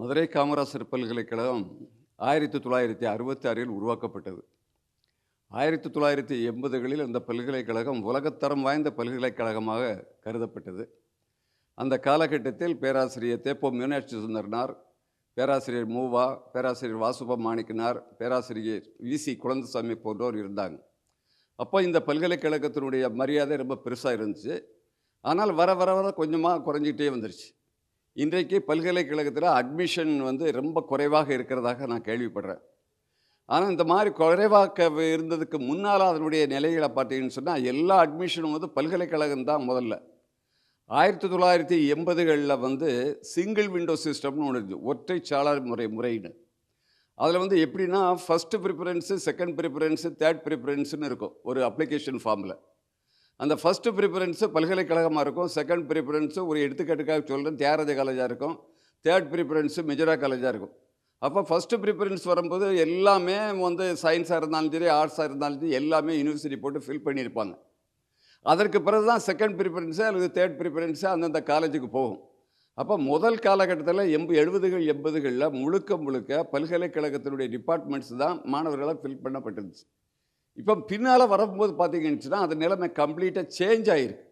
மதுரை காமராசர் பல்கலைக்கழகம் ஆயிரத்தி தொள்ளாயிரத்தி அறுபத்தி ஆறில் உருவாக்கப்பட்டது. ஆயிரத்தி தொள்ளாயிரத்தி எண்பதுகளில் அந்த பல்கலைக்கழகம் உலகத்தரம் வாய்ந்த பல்கலைக்கழகமாக கருதப்பட்டது. அந்த காலகட்டத்தில் பேராசிரியர் தேப்போ மீனாட்சி சுந்தரனார் பேராசிரியர் மூவா பேராசிரியர் வாசுப மாணிக்கனார் பேராசிரியர் விசி குழந்தசாமி போன்றோர் இருந்தாங்க. அப்போ இந்த பல்கலைக்கழகத்தினுடைய மரியாதை ரொம்ப பெருசாக இருந்துச்சு. ஆனால் வர வர வர கொஞ்சமாக குறைஞ்சிக்கிட்டே வந்துருச்சு. இன்றைக்கு பல்கலைக்கழகத்தில் அட்மிஷன் வந்து ரொம்ப குறைவாக இருக்கிறதாக நான் கேள்விப்படுறேன். ஆனால் இந்த மாதிரி குறைவாக இருந்ததுக்கு முன்னால் அதனுடைய நிலைகளை பார்த்தீங்கன்னு சொன்னால் எல்லா அட்மிஷனும் வந்து பல்கலைக்கழகம் தான் முதல்ல. ஆயிரத்தி தொள்ளாயிரத்தி எண்பதுகளில் வந்து சிங்கிள் விண்டோ சிஸ்டம்னு ஒன்று இருந்துச்சு ஒற்றை சாளர் முறை முறைன்னு. அதில் வந்து எப்படின்னா first preference second preference third ப்ரிஃபரன்ஸுன்னு இருக்கும் ஒரு அப்ளிகேஷன் ஃபார்மில் அந்த ஃபஸ்ட்டு ப்ரிஃபரன்ஸு பல்கலைக்கழகமாக இருக்கும். செகண்ட் ப்ரிஃபரன்ஸு ஒரு எடுத்துக்காட்டுக்காக சொல்கிறேன் தியாகராஜ காலேஜாக இருக்கும். தேர்ட் ப்ரிஃபரன்ஸு மெஜரா காலேஜாக இருக்கும். அப்போ ஃபஸ்ட்டு ப்ரிஃபரன்ஸ் வரும்போது எல்லாமே வந்து சயின்ஸாக இருந்தாலும் சரி ஆர்ட்ஸாக இருந்தாலும் சரி எல்லாமே யூனிவர்சிட்டி போட்டு ஃபில் பண்ணியிருப்பாங்க. அதற்கு பிறகு தான் செகண்ட் ப்ரிஃபரன்ஸு அல்லது தேர்ட் ப்ரிஃபரன்ஸு அந்தந்த காலேஜுக்கு போகும். அப்போ முதல் காலகட்டத்தில் எண்பது எழுபதுகள் எண்பதுகளில் முழுக்க முழுக்க பல்கலைக்கழகத்தினுடைய டிபார்ட்மெண்ட்ஸ் தான் மாணவர்களாக ஃபில் பண்ணப்பட்டிருந்துச்சு. இப்போ பின்னால் வரும்போது பார்த்தீங்கன்னு அந்த நிலைமை கம்ப்ளீட்டாக சேஞ்ச் ஆகிருக்கு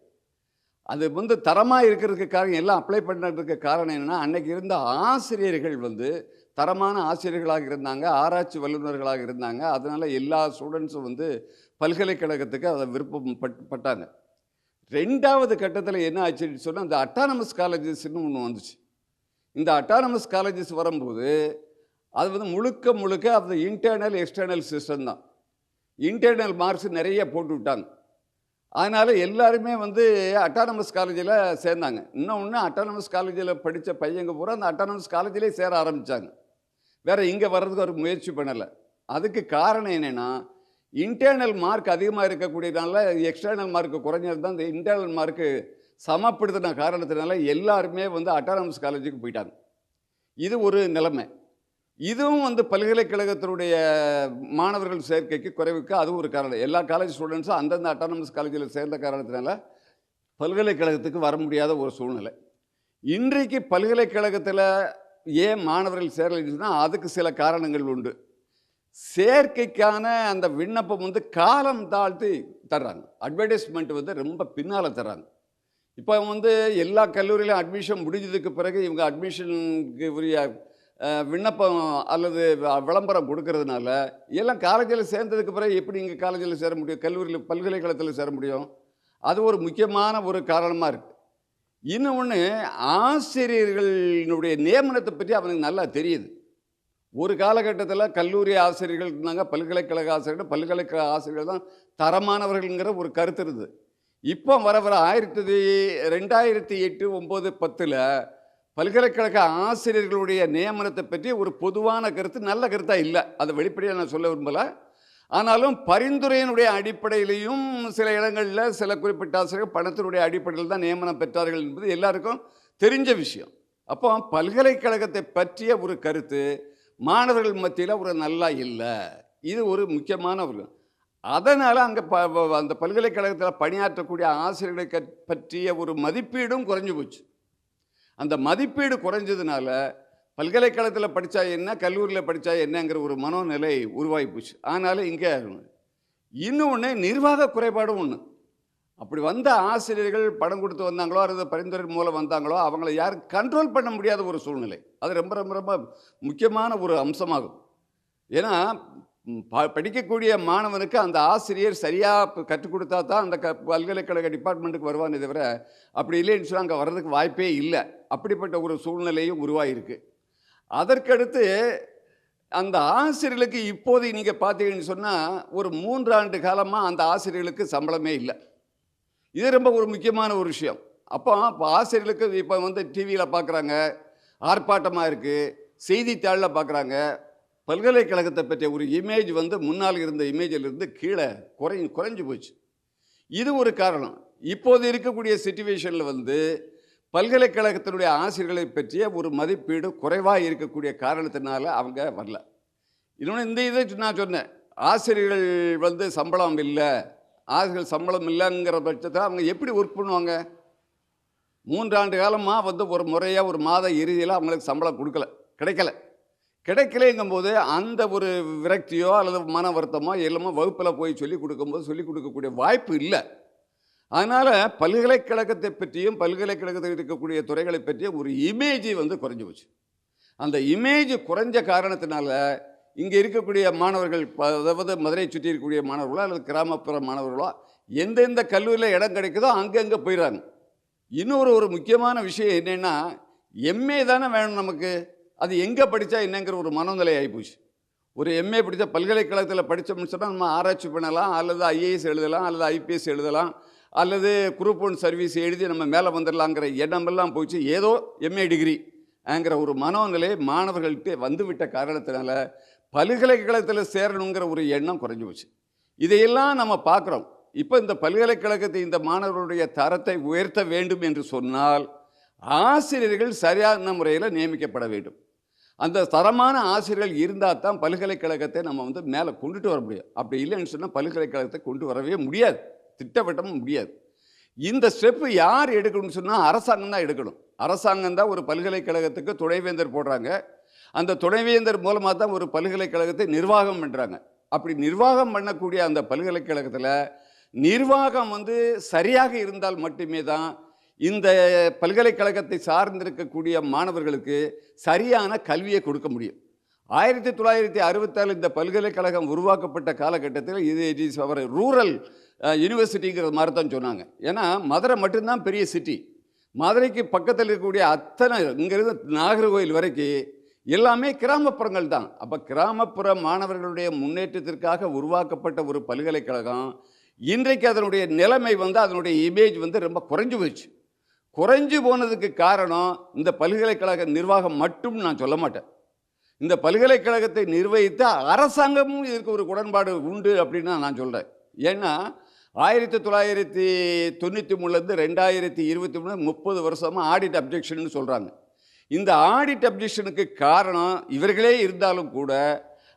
அது வந்து தரமாக இருக்கிறதுக்கு காரணம் எல்லாம் அப்ளை பண்ணுறதுக்கு காரணம் என்னென்னா அன்றைக்கி இருந்த ஆசிரியர்கள் வந்து தரமான ஆசிரியர்களாக இருந்தாங்க ஆராய்ச்சி வல்லுநர்களாக இருந்தாங்க. அதனால் எல்லா ஸ்டூடெண்ட்ஸும் வந்து பல்கலைக்கழகத்துக்கு அதை விருப்பம் பட் பட்டாங்க. ரெண்டாவது கட்டத்தில் என்ன ஆச்சுன்னு சொன்னால் இந்த அட்டானமஸ் காலேஜஸ்னு ஒன்று வந்துச்சு. இந்த அட்டானமஸ் காலேஜஸ் வரும்போது அது வந்து முழுக்க முழுக்க அது இன்டர்னல் எக்ஸ்டர்னல் சிஸ்டம் தான். இன்டர்னல் மார்க்ஸ் நிறைய போட்டு விட்டாங்க அதனால் எல்லாருமே வந்து அட்டானமஸ் காலேஜில் சேர்ந்தாங்க. இன்னொன்று அட்டானமஸ் காலேஜில் படித்த பையங்க பூரா அந்த அட்டானமஸ் காலேஜிலே சேர ஆரம்பித்தாங்க வேறு இங்கே வர்றதுக்கு ஒரு முயற்சி பண்ணலை. அதுக்கு காரணம் என்னென்னா இன்டர்னல் மார்க் அதிகமாக இருக்கக்கூடியதுனால எக்ஸ்டர்னல் மார்க் குறைஞ்சது தான் இந்த இன்டர்னல் மார்க்கு சமப்படுத்தின காரணத்தினால எல்லாருமே வந்து அட்டானமஸ் காலேஜுக்கு போயிட்டாங்க. இது ஒரு நிலைமை. இதுவும் வந்து பல்கலைக்கழகத்தினுடைய மாணவர்கள் சேர்க்கைக்கு குறைவுக்கு அதுவும் ஒரு காரணம். எல்லா காலேஜ் ஸ்டூடெண்ட்ஸும் அந்தந்த அட்டானமஸ் காலேஜில் சேர்ந்த காரணத்தினால பல்கலைக்கழகத்துக்கு வர முடியாத ஒரு சூழ்நிலை. இன்றைக்கு பல்கலைக்கழகத்தில் ஏன் மாணவர்கள் சேரலைன்னா அதுக்கு சில காரணங்கள் உண்டு. சேர்க்கைக்கான அந்த விண்ணப்பம் வந்து காலம் தாழ்த்தி தர்றாங்க. அட்வர்டைஸ்மெண்ட் வந்து ரொம்ப பின்னால் தர்றாங்க. இப்போ வந்து எல்லா கல்லூரியிலும் அட்மிஷன் முடிஞ்சதுக்கு பிறகு இவங்க அட்மிஷனுக்கு உரிய விண்ணப்பம் அல்லது விளம்பரம் கொடுக்கறதுனால எல்லாம் காலேஜில் சேர்ந்ததுக்கு பிறகு எப்படி இங்கே காலேஜில் சேர முடியும்? கல்லூரியில் பல்கலைக்கழகத்தில் சேர முடியும்? அது ஒரு முக்கியமான ஒரு காரணமாக இருக்குது இன்னொன்று ஆசிரியர்களினுடைய நியமனத்தை பற்றி அவனுக்கு நல்லா தெரியுது. ஒரு காலகட்டத்தில் கல்லூரி ஆசிரியர்கள் இருந்தாங்க பல்கலைக்கழக ஆசிரியர்கள் பல்கலைக்கழக ஆசிரியர்கள் தான் தரமானவர்கள்ங்கிற ஒரு கருத்து இருந்தது. இப்போ வர வர ஆயிரத்தி ரெண்டாயிரத்தி எட்டு ஒம்பது பத்தில் பல்கலைக்கழக ஆசிரியர்களுடைய நியமனத்தை பற்றி ஒரு பொதுவான கருத்து நல்ல கருத்தாக இல்லை. அதை வெளிப்படையாக நான் சொல்ல விரும்பலை. ஆனாலும் பரிந்துரையினுடைய அடிப்படையிலையும் சில இடங்களில் சில குறிப்பிட்ட ஆசிரியர்கள் பணத்தினுடைய அடிப்படையில் தான் நியமனம் பெற்றார்கள் என்பது எல்லாருக்கும் தெரிஞ்ச விஷயம். அப்போ பல்கலைக்கழகத்தை பற்றிய ஒரு கருத்து மாணவர்கள் மத்தியில் ஒரு நல்லா இல்லை. இது ஒரு முக்கியமான ஒரு அதனால் அங்கே ப அந்த பல்கலைக்கழகத்தில் பணியாற்றக்கூடிய ஆசிரியர்களை பற்றிய ஒரு மதிப்பீடும் குறைஞ்சு போச்சு. அந்த மதிப்பீடு குறைஞ்சதுனால பல்கலைக்கழகத்தில் படித்தா என்ன கல்லூரியில் படித்தா என்னங்கிற ஒரு மனோநிலை உருவாகி போச்சு ஆனாலும் இங்கே இன்னொன்று நிர்வாக குறைபாடும் ஒன்று அப்படி வந்த ஆசிரியர்கள் படம் கொடுத்து வந்தாங்களோ அல்லது பரிந்துரை மூலம் வந்தாங்களோ அவங்கள யாரும் கண்ட்ரோல் பண்ண முடியாத ஒரு சூழ்நிலை. அது ரொம்ப ரொம்ப ரொம்ப முக்கியமான ஒரு அம்சமாகும். ஏன்னா படிக்கக்கூடிய மாணவனுக்கு அந்த ஆசிரியர் சரியாக கற்றுக் கொடுத்தா தான் அந்த க பல்கலைக்கழக டிபார்ட்மெண்ட்டுக்கு வருவானே தவிர அப்படி இல்லைன்னு சொன்னால் அங்கே வர்றதுக்கு வாய்ப்பே இல்லை. அப்படிப்பட்ட ஒரு சூழ்நிலையும் உருவாகிருக்கு அதற்கடுத்து அந்த ஆசிரியர்களுக்கு இப்போது நீங்கள் பார்த்தீங்கன்னு சொன்னால் ஒரு மூன்று ஆண்டு காலமாக அந்த ஆசிரியர்களுக்கு சம்பளமே இல்லை. இது ரொம்ப ஒரு முக்கியமான ஒரு விஷயம். அப்போ இப்போ ஆசிரியர்களுக்கு இப்போ வந்து டிவியில் பார்க்குறாங்க ஆர்ப்பாட்டமாக இருக்குது செய்தித்தாளில் பார்க்குறாங்க பல்கலைக்கழகத்தை பற்றிய ஒரு இமேஜ் வந்து முன்னால் இருந்த இமேஜிலிருந்து கீழே குறை குறைஞ்சி போச்சு. இது ஒரு காரணம். இப்போது இருக்கக்கூடிய சுச்சுவேஷனில் வந்து பல்கலைக்கழகத்தினுடைய ஆசிரியர்களை பற்றிய ஒரு மதிப்பீடு குறைவாக இருக்கக்கூடிய காரணத்தினால அவங்க வரல. இன்னொன்று இந்த இதை நான் சொன்னேன். ஆசிரியர்கள் வந்து சம்பளம் இல்லை. ஆசிரியர்கள் சம்பளம் இல்லைங்கிற பட்சத்தில் அவங்க எப்படி ஒர்க் பண்ணுவாங்க? மூன்றாண்டு காலமாக வந்து ஒரு முறையாக ஒரு மாத இறுதியில் அவங்களுக்கு சம்பளம் கொடுக்கல கிடைக்கல. கிடைக்கலைங்கும்போது அந்த ஒரு விரக்தியோ அல்லது மன வருத்தமோ எல்லாமோ வகுப்பில் போய் சொல்லிக் கொடுக்கும்போது சொல்லிக் கொடுக்கக்கூடிய வாய்ப்பு இல்லை. அதனால் பல்கலைக்கழகத்தை பற்றியும் பல்கலைக்கழகத்தில் இருக்கக்கூடிய துறைகளை பற்றியும் ஒரு இமேஜ் வந்து குறைஞ்சி போச்சு. அந்த இமேஜ் குறைஞ்ச காரணத்தினால இங்கே இருக்கக்கூடிய மாணவர்கள் அதாவது மதுரை சுற்றி இருக்கக்கூடிய மாணவர்களோ அல்லது கிராமப்புற மாணவர்களோ எந்தெந்த கல்லூரியில் இடம் கிடைக்குதோ அங்கங்கே போயிடுறாங்க. இன்னொரு ஒரு முக்கியமான விஷயம் என்னென்னா எம்ஏ தானே வேணும் நமக்கு. அது எங்கே படித்தா என்னங்கிற ஒரு மனநிலை ஆகிப்போச்சு ஒரு எம்ஏ படித்த பல்கலைக்கழகத்தில் படித்தோம்னு சொன்னால் நம்ம ஆராய்ச்சி பண்ணலாம் அல்லது ஐஏஎஸ் எழுதலாம் அல்லது ஐபிஎஸ் எழுதலாம் அல்லது குரூப் ஒன் சர்வீஸ் எழுதி நம்ம மேலே வந்துடலாங்கிற எண்ணமெல்லாம் போச்சு. ஏதோ எம்ஏ டிகிரி ஆங்கிற ஒரு மனோநிலை மாணவர்கள்ட்ட வந்துவிட்ட காரணத்தினால பல்கலைக்கழகத்தில் சேரணுங்கிற ஒரு எண்ணம் குறைஞ்சி போச்சு. இதையெல்லாம் நம்ம பார்க்குறோம். இப்போ இந்த பல்கலைக்கழகத்தை இந்த மாணவர்களுடைய தரத்தை உயர்த்த வேண்டும் என்று சொன்னால் ஆசிரியர்கள் சரியான முறையில் நியமிக்கப்பட வேண்டும். அந்த தரமான ஆசிரியர்கள் இருந்தால் தான் பல்கலைக்கழகத்தை நம்ம வந்து மேலே கொண்டுட்டு வர முடியும். அப்படி இல்லைன்னு சொன்னால் பல்கலைக்கழகத்தை கொண்டு வரவே முடியாது. திட்டவட்டமும் முடியாது. இந்த ஸ்டெப்பு யார் எடுக்கணும்னு சொன்னால் அரசாங்கம் தான் எடுக்கணும். அரசாங்கம் தான் ஒரு பல்கலைக்கழகத்துக்கு துணைவேந்தர் போடுறாங்க. அந்த துணைவேந்தர் மூலமாக தான் ஒரு பல்கலைக்கழகத்தை நிர்வாகம் பண்ணுறாங்க அப்படி நிர்வாகம் பண்ணக்கூடிய அந்த பல்கலைக்கழகத்தில் நிர்வாகம் வந்து சரியாக இருந்தால் மட்டுமே தான் இந்த பல்கலைக்கழகத்தை சார்ந்திருக்கக்கூடிய மாணவர்களுக்கு சரியான கல்வியை கொடுக்க முடியும். ஆயிரத்தி தொள்ளாயிரத்தி அறுபத்தாறு இந்த பல்கலைக்கழகம் உருவாக்கப்பட்ட காலகட்டத்தில் இது இட் இஸ் அவர் ரூரல் யூனிவர்சிட்டிங்கிற மாதிரி தான் சொன்னாங்க. ஏன்னா மதுரை மட்டும்தான் பெரிய சிட்டி மதுரைக்கு பக்கத்தில் இருக்கக்கூடிய அத்தனை இங்கிருந்து நாகர்கோயில் வரைக்கும் எல்லாமே கிராமப்புறங்கள் தான். அப்போ கிராமப்புற மாணவர்களுடைய முன்னேற்றத்திற்காக உருவாக்கப்பட்ட ஒரு பல்கலைக்கழகம் இன்றைக்கு அதனுடைய நிலைமை வந்து அதனுடைய இமேஜ் வந்து ரொம்ப குறைஞ்சு போயிடுச்சு. குறைஞ்சு போனதுக்கு காரணம் இந்த பல்கலைக்கழக நிர்வாகம் மட்டும் நான் சொல்ல மாட்டேன். இந்த பல்கலைக்கழகத்தை நிர்வகித்த அரசாங்கமும் இதற்கு ஒரு உடன்பாடு உண்டு அப்படின்னு நான் சொல்கிறேன் ஏன்னா ஆயிரத்தி தொள்ளாயிரத்தி தொண்ணூற்றி மூணுலேருந்து ரெண்டாயிரத்தி இருபத்தி மூணு முப்பது வருஷமாக ஆடிட் அப்ஜெக்ஷன் சொல்கிறாங்க இந்த ஆடிட் அப்ஜெக்ஷனுக்கு காரணம் இவர்களே இருந்தாலும் கூட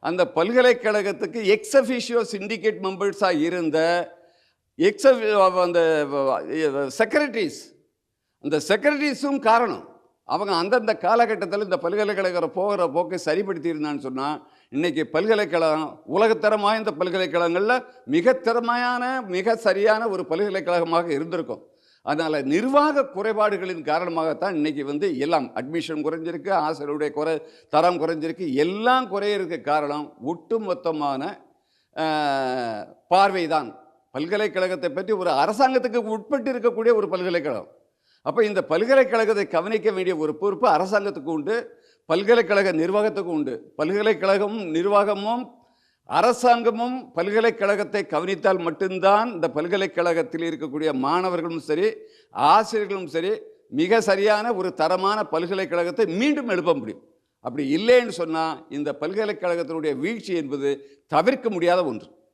அந்த பல்கலைக்கழகத்துக்கு எக்ஸபிஷியோ சிண்டிகேட் மெம்பர்ஸாக இருந்த எக்ஸ அந்த செக்ரட்டரிஸ் அந்த செக்ரட்டரிஸும் காரணம். அவங்க அந்தந்த காலகட்டத்தில் இந்த பல்கலைக்கழகம் போகிற போக்கை சரிப்படுத்தியிருந்தான்னு சொன்னால் இன்றைக்கி பல்கலைக்கழகம் உலகத்தரம் வாய்ந்த பல்கலைக்கழகங்களில் மிக திறமையான மிக சரியான ஒரு பல்கலைக்கழகமாக இருந்திருக்கும். அதனால் நிர்வாக குறைபாடுகளின் காரணமாகத்தான் இன்றைக்கி வந்து எல்லாம் அட்மிஷன் குறைஞ்சிருக்கு ஆசிரியருடைய குறை தரம் குறைஞ்சிருக்கு எல்லாம் குறையிறதுக்கு காரணம் ஒட்டுமொத்தமான பார்வை தான் பல்கலைக்கழகத்தை பற்றி ஒரு அரசாங்கத்துக்கு உட்பட்டு இருக்கக்கூடிய ஒரு பல்கலைக்கழகம். அப்போ இந்த பல்கலைக்கழகத்தை கவனிக்க வேண்டிய ஒரு பொறுப்பு அரசாங்கத்துக்கு உண்டு பல்கலைக்கழக நிர்வாகத்துக்கு உண்டு. பல்கலைக்கழகமும் நிர்வாகமும் அரசாங்கமும் பல்கலைக்கழகத்தை கவனித்தால் மட்டும்தான் இந்த பல்கலைக்கழகத்தில் இருக்கக்கூடிய மாணவர்களும் சரி ஆசிரியர்களும் சரி மிக சரியான ஒரு தரமான பல்கலைக்கழகத்தை மீண்டும் எழுப்ப முடியும். அப்படி இல்லைன்னு சொன்னால் இந்த பல்கலைக்கழகத்தினுடைய வீழ்ச்சி என்பது தவிர்க்க முடியாத ஒன்று.